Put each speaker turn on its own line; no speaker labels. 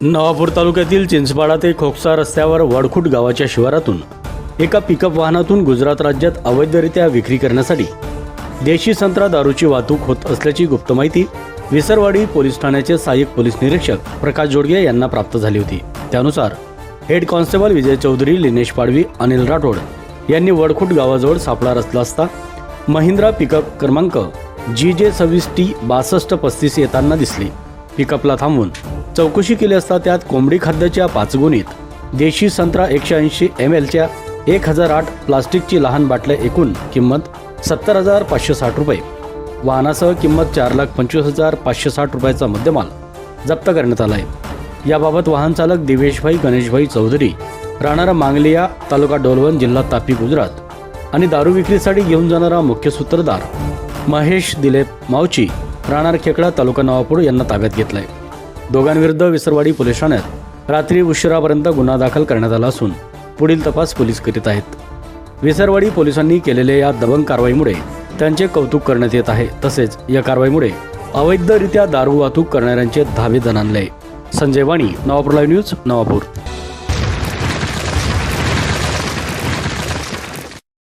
नवापूर तालुक्यातील चिंचपाडा ते खोकसा रस्त्यावर वडखुट गावाच्या शिवारातून एका पिकअप वाहनातून गुजरात राज्यात अवैधरित्या विक्री करण्यासाठी देशी संत्रा दारूची वाहतूक होत असल्याची गुप्त माहिती विसरवाडी पोलीस ठाण्याचे सहाय्यक पोलीस निरीक्षक प्रकाश जोडगे यांना प्राप्त झाली होती. त्यानुसार हेड कॉन्स्टेबल विजय चौधरी लिनेश पाडवी अनिल राठोड यांनी वडखुट गावाजवळ सापळा रचला असता महिंद्रा पिकअप क्रमांक जी जे सव्वीस टी बासष्ट पस्तीस येताना दिसली. पिकअपला थांबवून चौकशी केली असता त्यात कोंबडी खाद्याच्या पाचगुणीत देशी संत्रा एकशे ऐंशी एम एलच्या एक हजार आठ प्लास्टिकची लहान बाटल्या एकूण किंमत सत्तर हजार पाचशे साठ रुपये. वाहनासह किंमत चार लाख पंचवीस हजार पाचशे साठ रुपयाचा मुद्देमाल जप्त करण्यात आला आहे याबाबत वाहन चालक दिवेशभाई गणेशभाई चौधरी राहणारा मांगलिया तालुका डोलवण जिल्हा तापी गुजरात आणि दारू विक्रीसाठी घेऊन जाणारा मुख्य सूत्रधार महेश दिलेप मावची राहणार खेकडा तालुका नवापूर यांना ताब्यात घेतलाय. दोघांविरुद्ध विसरवाडी पोलीस ठाण्यात रात्री उशिरापर्यंत गुन्हा दाखल करण्यात आला असून पुढील तपास पोलीस करीत आहेत. विसरवाडी पोलिसांनी केलेल्या या दबंग कारवाईमुळे त्यांचे कौतुक करण्यात येत आहे. तसेच या कारवाईमुळे अवैधरित्या दारू वाहतूक करणाऱ्यांचे धावे जणांले संजय वाणी नवापूर लाईव्ह न्यूज नवापूर.